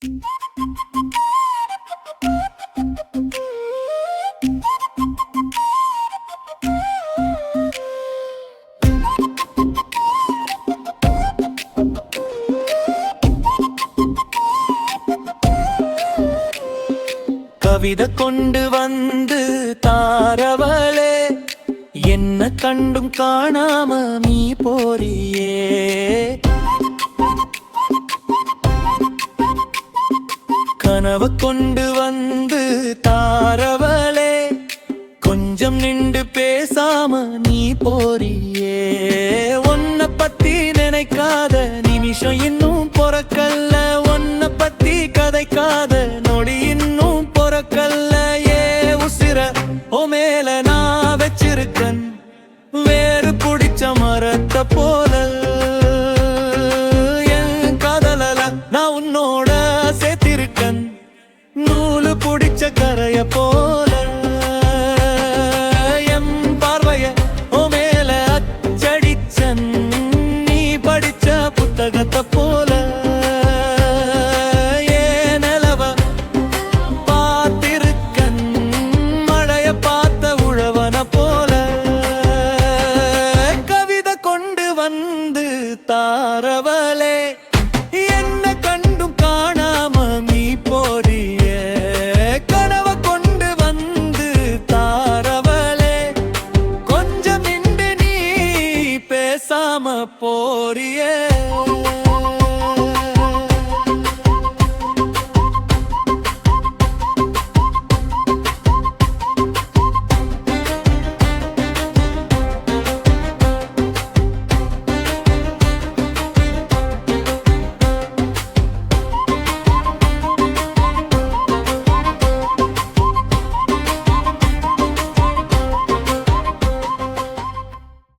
கவிதை கொண்டு வந்து தாரவளே என்ன கண்டும் காணாம நீ போறியே. கனவு கொண்டு வந்து தாரவளே கொஞ்சம் நின்று பேசாம நீ போறியே. உன்னை பத்தி நினைக்காத நிமிஷம் இன்னும் பொறக்கல்ல உன்னை பத்தி கதைக்காத வந்து தாரவலே என்ன கண்டும் காணாம நீ போறிய. கனவ கொண்டு வந்து தாரவலே கொஞ்சம் நின்று நீ பேசாம போறியே.